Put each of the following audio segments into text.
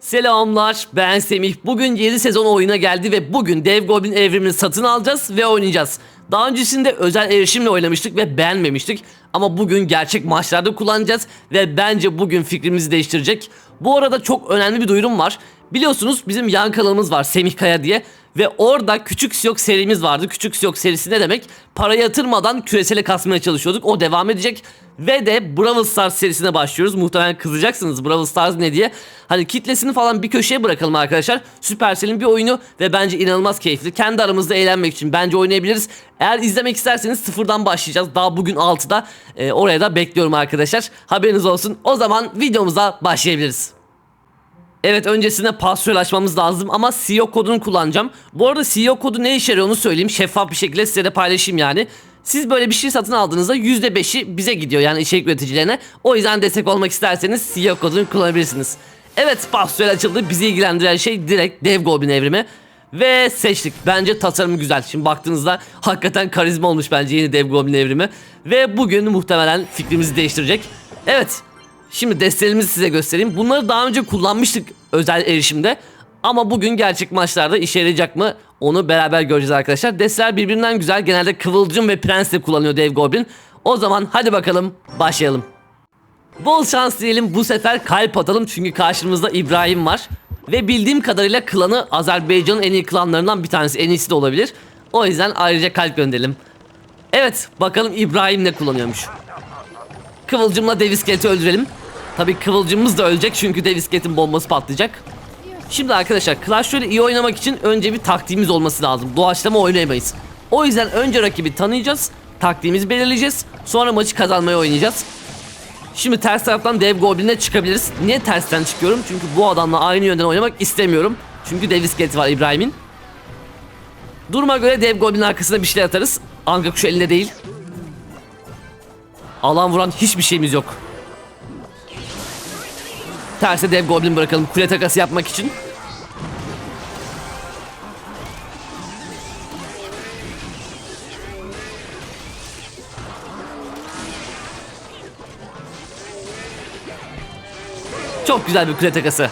Selamlar ben Semih. Bugün yeni sezon oyuna geldi ve bugün Dev Goblin evrimini satın alacağız ve oynayacağız. Daha öncesinde özel erişimle oynamıştık ve beğenmemiştik. Ama bugün gerçek maçlarda kullanacağız ve bence bugün fikrimizi değiştirecek. Bu arada çok önemli bir duyurum var. Biliyorsunuz bizim yan kanalımız var Semih Kaya diye ve orada Küçük Siyok serimiz vardı. Küçük Siyok serisi ne demek? Para yatırmadan küresele kasmaya çalışıyorduk. O devam edecek. Ve de Brawl Stars serisine başlıyoruz. Muhtemelen kızacaksınız Brawl Stars ne diye. Hani kitlesini falan bir köşeye bırakalım arkadaşlar. Supercell'in bir oyunu ve bence inanılmaz keyifli. Kendi aramızda eğlenmek için bence oynayabiliriz. Eğer izlemek isterseniz sıfırdan başlayacağız. Daha bugün 6'da. Ee, oraya da bekliyorum arkadaşlar. Haberiniz olsun. O zaman videomuza başlayabiliriz. Evet öncesinde password açmamız lazım ama CEO kodunu kullanacağım. Bu arada CEO kodu ne işe yarıyor onu söyleyeyim. Şeffaf bir şekilde size de paylaşayım yani. Siz böyle bir şey satın aldığınızda %5'i bize gidiyor yani içerik üreticilerine. O yüzden destek olmak isterseniz CEO kodunu kullanabilirsiniz. Evet password açıldı. Bizi ilgilendiren şey direkt Dev Goblin evrimi. Ve seçtik. Bence tasarımı güzel. Şimdi baktığınızda hakikaten karizma olmuş bence yeni Dev Goblin evrimi. Ve bugün muhtemelen fikrimizi değiştirecek. Evet Şimdi destelerimizi size göstereyim. Bunları daha önce kullanmıştık özel erişimde. Ama bugün gerçek maçlarda işe yarayacak mı onu beraber göreceğiz arkadaşlar. Desteler birbirinden güzel. Genelde Kıvılcım ve Prens de kullanıyor Dev Goblin. O zaman hadi bakalım başlayalım. Bol şans diyelim bu sefer kalp atalım çünkü karşımızda İbrahim var. Ve bildiğim kadarıyla klanı Azerbaycan'ın en iyi klanlarından bir tanesi. En iyisi de olabilir. O yüzden ayrıca kalp gönderelim. Evet bakalım İbrahim ne kullanıyormuş. Kıvılcımla dev iskeleti öldürelim. Tabii kıvılcımımız da ölecek çünkü dev iskeletin bombası patlayacak. Şimdi arkadaşlar Clash Royale iyi oynamak için önce bir taktiğimiz olması lazım. Doğaçlama oynayamayız. O yüzden önce rakibi tanıyacağız. Taktiğimizi belirleyeceğiz. Sonra maçı kazanmaya oynayacağız. Şimdi ters taraftan dev goblin'e çıkabiliriz. Niye tersten çıkıyorum? Çünkü bu adamla aynı yönden oynamak istemiyorum. Çünkü dev iskeleti var İbrahim'in. Duruma göre dev goblin arkasına bir şeyler atarız. Anka kuşu elinde değil. Alan vuran hiçbir şeyimiz yok. Terse dev goblin bırakalım kule takası yapmak için. Çok güzel bir kule takası.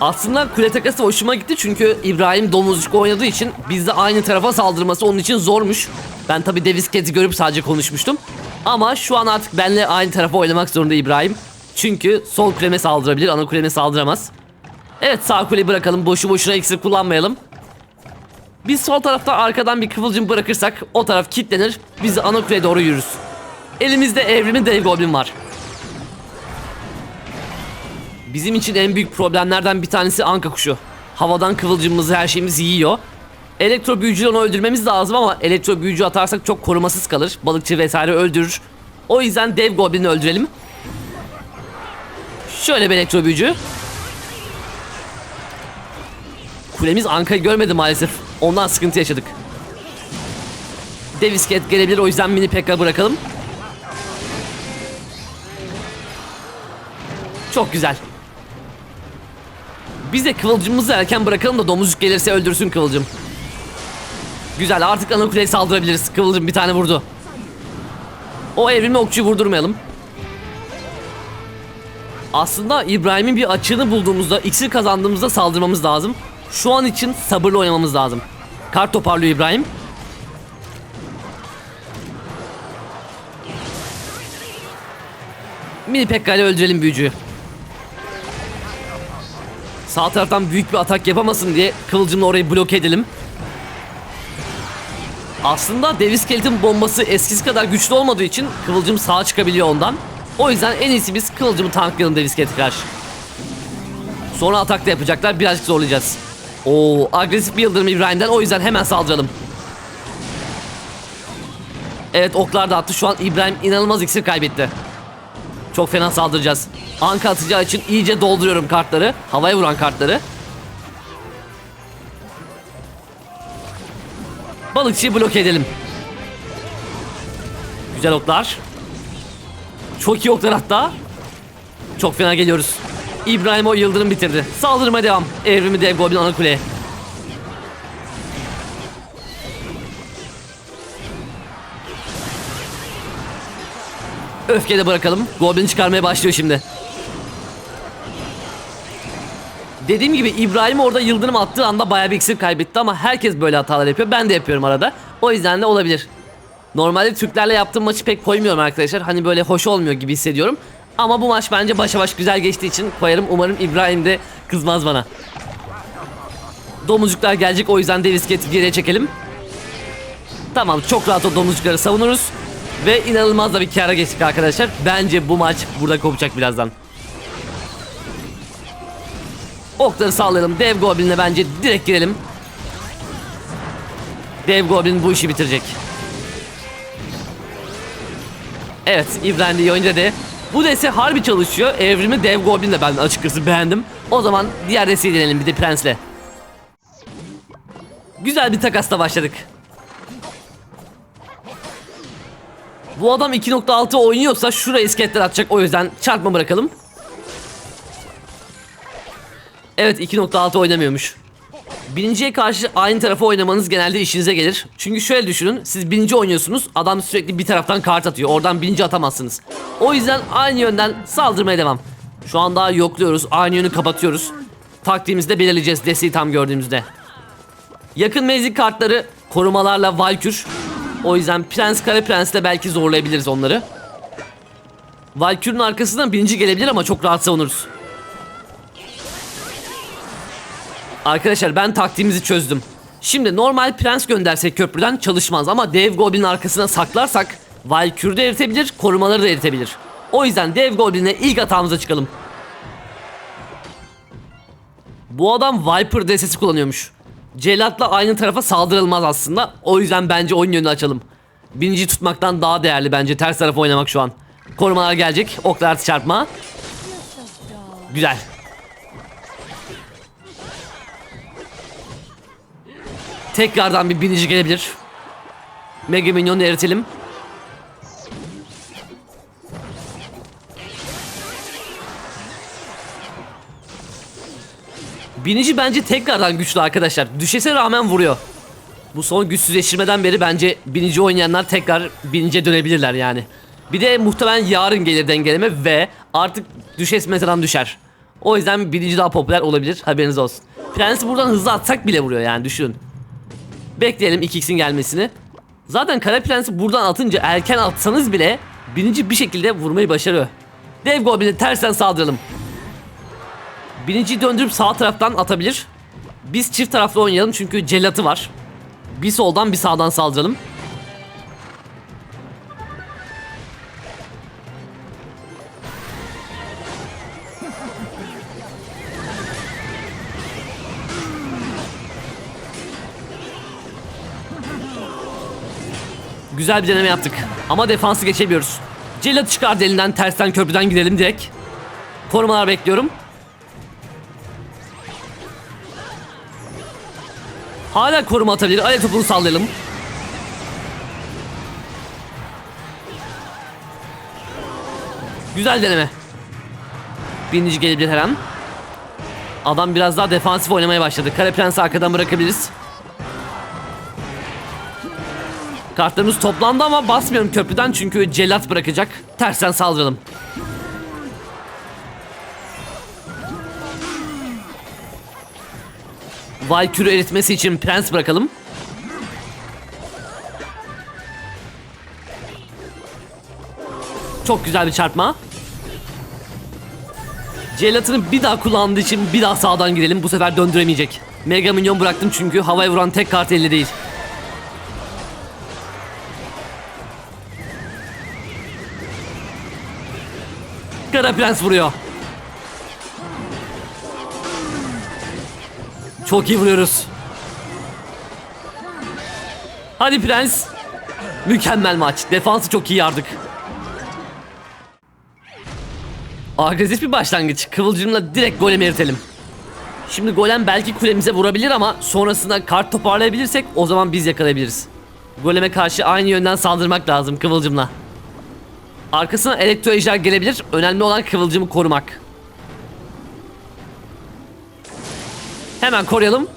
Aslında kule takası hoşuma gitti çünkü İbrahim domuzcuk oynadığı için biz de aynı tarafa saldırması onun için zormuş. Ben tabi Davis Cat'i görüp sadece konuşmuştum. Ama şu an artık benle aynı tarafa oynamak zorunda İbrahim. Çünkü sol kuleme saldırabilir, ana kuleme saldıramaz. Evet sağ kuleyi bırakalım, boşu boşuna iksir kullanmayalım. Biz sol tarafta arkadan bir kıvılcım bırakırsak o taraf kilitlenir, biz ana kuleye doğru yürürüz. Elimizde evrimi dev goblin var. Bizim için en büyük problemlerden bir tanesi anka kuşu. Havadan kıvılcımımızı her şeyimizi yiyor. Elektro büyücüyle onu öldürmemiz lazım ama elektro büyücü atarsak çok korumasız kalır. Balıkçı vesaire öldürür. O yüzden dev goblini öldürelim. Şöyle bir elektro büyücü. Kulemiz Anka'yı görmedi maalesef. Ondan sıkıntı yaşadık. Dev iskelet gelebilir o yüzden mini pekka bırakalım. Çok güzel. Biz de kıvılcımımızı erken bırakalım da domuzcuk gelirse öldürsün kıvılcım. Güzel artık ana kuleye saldırabiliriz. Kıvılcım bir tane vurdu. O evrimi okçuyu vurdurmayalım. Aslında İbrahim'in bir açığını bulduğumuzda, iksir kazandığımızda saldırmamız lazım. Şu an için sabırlı oynamamız lazım. Kart toparlıyor İbrahim. Mini Pekka ile öldürelim büyücüyü. Sağ taraftan büyük bir atak yapamasın diye kılıcımla orayı bloke edelim. Aslında dev iskeletin bombası eskisi kadar güçlü olmadığı için kıvılcım sağa çıkabiliyor ondan. O yüzden en iyisi biz kıvılcımı tanklayalım dev iskelete karşı. Sonra atak da yapacaklar birazcık zorlayacağız. Oo agresif bir yıldırım İbrahim'den o yüzden hemen saldıralım. Evet oklar da attı şu an İbrahim inanılmaz iksir kaybetti. Çok fena saldıracağız. Anka atacağı için iyice dolduruyorum kartları. Havaya vuran kartları. Balıkçıyı bloke edelim. Güzel oklar. Çok iyi oklar hatta. Çok fena geliyoruz. İbrahim o yıldırım bitirdi. Saldırıma devam. Evrimi dev goblin ana kuleye. Öfkeyle bırakalım. Goblin çıkarmaya başlıyor şimdi. Dediğim gibi İbrahim orada yıldırım attığı anda bayağı bir iksir kaybetti ama herkes böyle hatalar yapıyor. Ben de yapıyorum arada. O yüzden de olabilir. Normalde Türklerle yaptığım maçı pek koymuyorum arkadaşlar. Hani böyle hoş olmuyor gibi hissediyorum. Ama bu maç bence başa baş güzel geçtiği için koyarım. Umarım İbrahim de kızmaz bana. Domuzcuklar gelecek o yüzden dev iskeleti geriye çekelim. Tamam çok rahat o domuzcukları savunuruz. Ve inanılmaz da bir kara geçtik arkadaşlar. Bence bu maç burada kopacak birazdan. Okları sağlayalım. Dev Goblin'e bence direkt girelim. Dev Goblin bu işi bitirecek. Evet İbrahim de oyuncu dedi. Bu dese harbi çalışıyor. Evrimi Dev Goblin de ben açıkçası beğendim. O zaman diğer desteği deneyelim bir de Prens'le. Güzel bir takasla başladık. Bu adam 2.6 oynuyorsa şuraya isketler atacak o yüzden çarpma bırakalım. Evet 2.6 oynamıyormuş. Birinciye karşı aynı tarafa oynamanız genelde işinize gelir. Çünkü şöyle düşünün siz birinci oynuyorsunuz adam sürekli bir taraftan kart atıyor oradan birinci atamazsınız. O yüzden aynı yönden saldırmaya devam. Şu an daha yokluyoruz aynı yönü kapatıyoruz. Taktiğimizi de belirleyeceğiz desteği tam gördüğümüzde. Yakın mevzi kartları korumalarla Valkür. O yüzden Prens Kara Prens'le belki zorlayabiliriz onları. Valkür'ün arkasından birinci gelebilir ama çok rahat savunuruz. Arkadaşlar ben taktiğimizi çözdüm. Şimdi normal prens göndersek köprüden çalışmaz ama dev goblin arkasına saklarsak Valkür de eritebilir, korumaları da eritebilir. O yüzden dev goblin'e ilk atağımıza çıkalım. Bu adam Viper destesi kullanıyormuş. Cellat'la aynı tarafa saldırılmaz aslında. O yüzden bence oyun yönünü açalım. Birinciyi tutmaktan daha değerli bence ters tarafa oynamak şu an. Korumalar gelecek. Oklar çarpma. Güzel. Tekrardan bir binici gelebilir. Mega Minyon'u eritelim. Binici bence tekrardan güçlü arkadaşlar. Düşese rağmen vuruyor. Bu son güçsüzleştirmeden beri bence binici oynayanlar tekrar binice dönebilirler yani. Bir de muhtemelen yarın gelir dengeleme ve artık düşes metadan düşer. O yüzden binici daha popüler olabilir haberiniz olsun. Prensi buradan hızlı atsak bile vuruyor yani düşünün. Bekleyelim 2x'in gelmesini. Zaten Kara Prens'i buradan atınca erken atsanız bile birinci bir şekilde vurmayı başarıyor. Dev Goblin'e tersten saldıralım. Birinciyi döndürüp sağ taraftan atabilir. Biz çift taraflı oynayalım çünkü cellatı var. Bir soldan bir sağdan saldıralım. Güzel bir deneme yaptık. Ama defansı geçemiyoruz. Cellat çıkardı elinden tersten köprüden gidelim direkt. Korumalar bekliyorum. Hala koruma atabilir. Alev topunu sallayalım. Güzel deneme. Birinci gelebilir her an. Adam biraz daha defansif oynamaya başladı. Kare Prens'i arkadan bırakabiliriz. Kartlarımız toplandı ama basmıyorum köprüden çünkü cellat bırakacak. Tersten saldıralım. Valkür'ü eritmesi için prens bırakalım. Çok güzel bir çarpma. Cellatını bir daha kullandığı için bir daha sağdan girelim. Bu sefer döndüremeyecek. Mega Minyon bıraktım çünkü havaya vuran tek kart elde değil. Kara Prens vuruyor. Çok iyi vuruyoruz. Hadi Prens. Mükemmel maç. Defansı çok iyi yardık. Agresif bir başlangıç. Kıvılcımla direkt golemi eritelim. Şimdi golem belki kulemize vurabilir ama sonrasında kart toparlayabilirsek o zaman biz yakalayabiliriz. Goleme karşı aynı yönden saldırmak lazım kıvılcımla. Arkasına elektro ejder gelebilir. Önemli olan kıvılcımı korumak. Hemen koruyalım.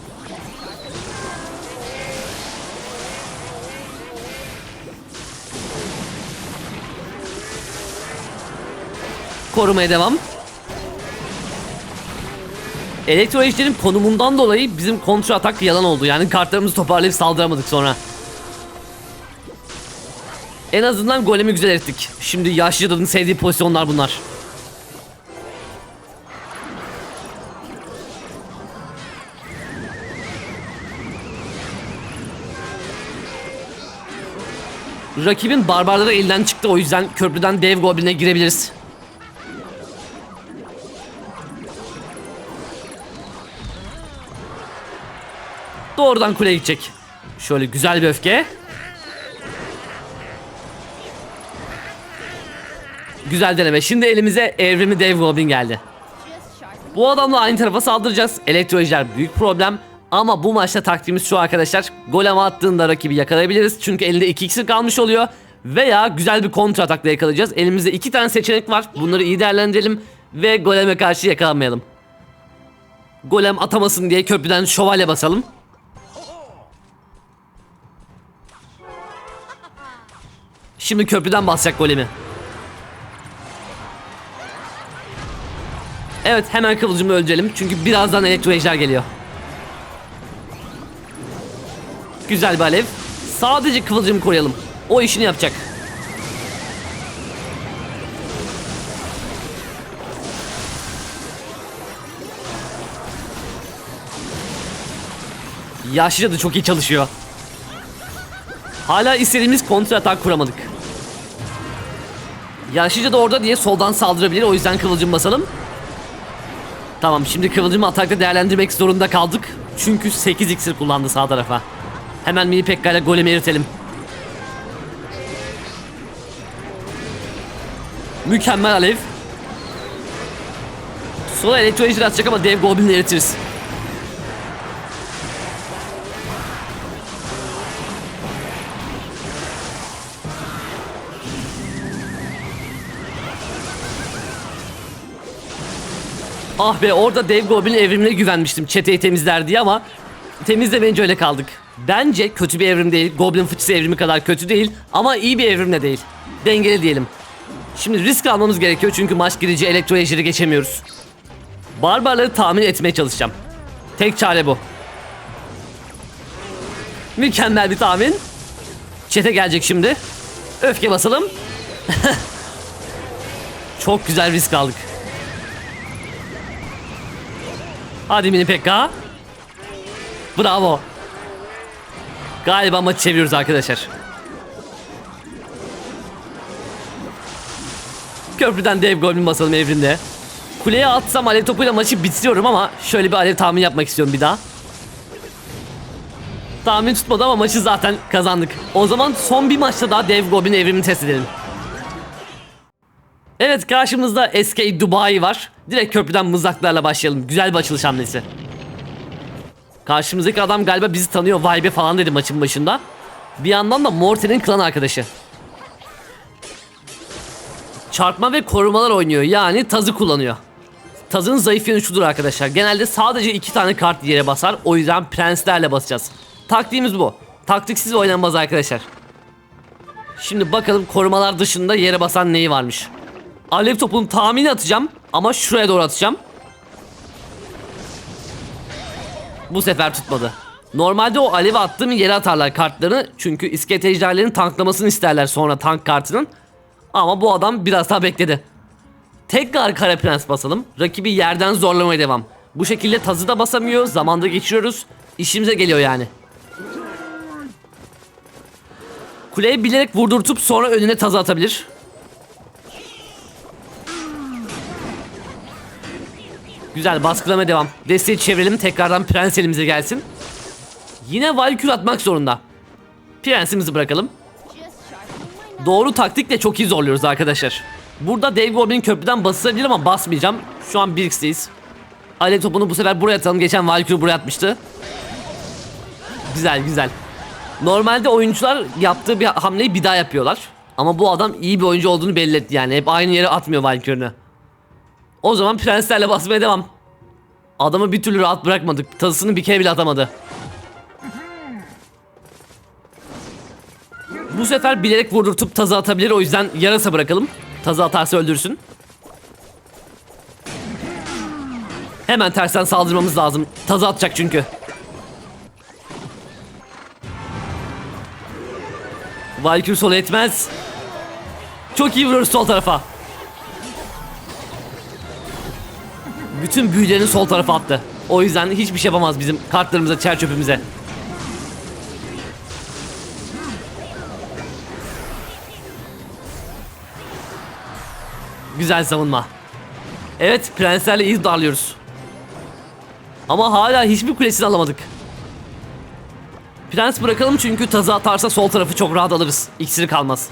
Korumaya devam. Elektro ejderin konumundan dolayı bizim kontra atak yalan oldu. Yani kartlarımızı toparlayıp saldıramadık sonra. En azından golemi güzel ettik. Şimdi yaşlı cadının sevdiği pozisyonlar bunlar. Rakibin barbarları elden çıktı o yüzden köprüden dev gobline girebiliriz. Doğrudan kuleye gidecek. Şöyle güzel bir öfke. Güzel deneme. Şimdi elimize evrimli dev goblin geldi. Bu adamla aynı tarafa saldıracağız. Elektro ejder büyük problem. Ama bu maçta taktiğimiz şu arkadaşlar. Golem attığında rakibi yakalayabiliriz. Çünkü elinde 2 iksir kalmış oluyor. Veya güzel bir kontra atakla yakalayacağız. Elimizde iki tane seçenek var. Bunları iyi değerlendirelim. Ve goleme karşı yakalanmayalım. Golem atamasın diye köprüden şövalye basalım. Şimdi köprüden basacak golemi. Evet hemen kıvılcımı öldürelim. Çünkü birazdan elektro ejder geliyor. Güzel bir alev. Sadece kıvılcımı koruyalım. O işini yapacak. Yaşlıca da çok iyi çalışıyor. Hala istediğimiz kontra atak kuramadık. Yaşlıca da orada diye soldan saldırabilir. O yüzden kıvılcım basalım. Tamam şimdi kıvılcımı atakta değerlendirmek zorunda kaldık. Çünkü 8 iksir kullandı sağ tarafa. Hemen mini pekka ile golemi eritelim. Mükemmel alev. Sonra elektro ejder atacak ama dev goblinle eritiriz. Ah be orada dev goblin evrimine güvenmiştim çeteyi temizler diye ama temizlemeyince öyle kaldık. Bence kötü bir evrim değil. Goblin fıçısı evrimi kadar kötü değil ama iyi bir evrim de değil. Dengeli diyelim. Şimdi risk almamız gerekiyor çünkü maç girici elektro geçemiyoruz. Barbarları tahmin etmeye çalışacağım. Tek çare bu. Mükemmel bir tahmin. Çete gelecek şimdi. Öfke basalım. Çok güzel risk aldık. Hadi mini Pekka. Bravo. Galiba maçı çeviriyoruz arkadaşlar. Köprüden dev golün basalım evrinde. Kuleye atsam alev topuyla maçı bitiriyorum ama şöyle bir alev tahmin yapmak istiyorum bir daha. Tahmin tutmadı ama maçı zaten kazandık. O zaman son bir maçta daha dev goblin evrimini test edelim. Evet karşımızda SK Dubai var. Direkt köprüden mızraklarla başlayalım. Güzel bir açılış hamlesi. Karşımızdaki adam galiba bizi tanıyor. Vay be falan dedi maçın başında. Bir yandan da Morten'in klan arkadaşı. Çarpma ve korumalar oynuyor. Yani tazı kullanıyor. Tazın zayıf yönü şudur arkadaşlar. Genelde sadece iki tane kart yere basar. O yüzden prenslerle basacağız. Taktiğimiz bu. Taktiksiz oynanmaz arkadaşlar. Şimdi bakalım korumalar dışında yere basan neyi varmış. Alev topunu tahmin atacağım ama şuraya doğru atacağım. Bu sefer tutmadı. Normalde o alevi attığım yere atarlar kartlarını. Çünkü iskelet ejderlerin tanklamasını isterler sonra tank kartının. Ama bu adam biraz daha bekledi. Tekrar kara prens basalım. Rakibi yerden zorlamaya devam. Bu şekilde tazı da basamıyor. Zamanda geçiriyoruz. İşimize geliyor yani. Kuleyi bilerek vurdurtup sonra önüne tazı atabilir. Güzel baskılama devam. Desteği çevirelim tekrardan prens elimize gelsin. Yine Valkür atmak zorunda. Prensimizi bırakalım. Doğru taktikle çok iyi zorluyoruz arkadaşlar. Burada Dave Goblin köprüden basılabilir ama basmayacağım. Şu an 1x'teyiz. Alev topunu bu sefer buraya atalım. Geçen Valkyrie buraya atmıştı. Güzel güzel. Normalde oyuncular yaptığı bir hamleyi bir daha yapıyorlar. Ama bu adam iyi bir oyuncu olduğunu belli etti yani. Hep aynı yere atmıyor Valkyrie'ni. O zaman prenslerle basmaya devam. Adamı bir türlü rahat bırakmadık. Tazısını bir kere bile atamadı. Bu sefer bilerek vurdurtup tazı atabilir o yüzden yarasa bırakalım. Tazı atarsa öldürsün. Hemen tersten saldırmamız lazım. Tazı atacak çünkü. Valkyrie sola etmez. Çok iyi vuruyoruz sol tarafa. Bütün büyülerini sol tarafa attı. O yüzden hiçbir şey yapamaz bizim kartlarımıza, çer çöpümüze. Güzel savunma. Evet, prenslerle iyi darlıyoruz. Ama hala hiçbir kulesini alamadık. Prens bırakalım çünkü tazı atarsa sol tarafı çok rahat alırız. İksiri kalmaz.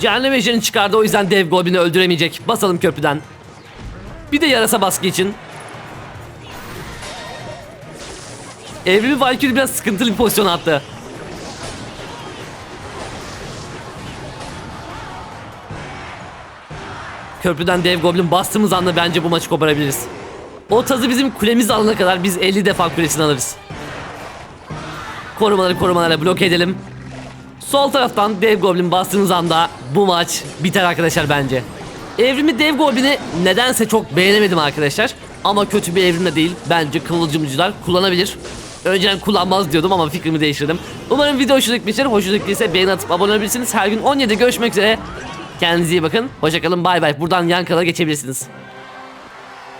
Cehennem ejderini çıkardı o yüzden dev goblini öldüremeyecek. Basalım köprüden. Bir de yarasa baskı için. Evrimi Valkyrie biraz sıkıntılı bir pozisyon attı. Köprüden dev goblin bastığımız anda bence bu maçı koparabiliriz. O tazı bizim kulemiz alana kadar biz 50 defa kulesini alırız. Korumaları korumalarla bloke edelim. Sol taraftan dev goblin bastığımız anda bu maç biter arkadaşlar bence. Evrimi dev goblini nedense çok beğenemedim arkadaşlar. Ama kötü bir evrim de değil. Bence kıvılcımcılar kullanabilir. Önceden kullanmaz diyordum ama fikrimi değiştirdim. Umarım video hoşunuza gitmiştir. Hoşunuza gittiyse beğeni atıp abone olabilirsiniz. Her gün 17'de görüşmek üzere. Kendinize iyi bakın. Hoşçakalın bay bay. Buradan yan kanala geçebilirsiniz.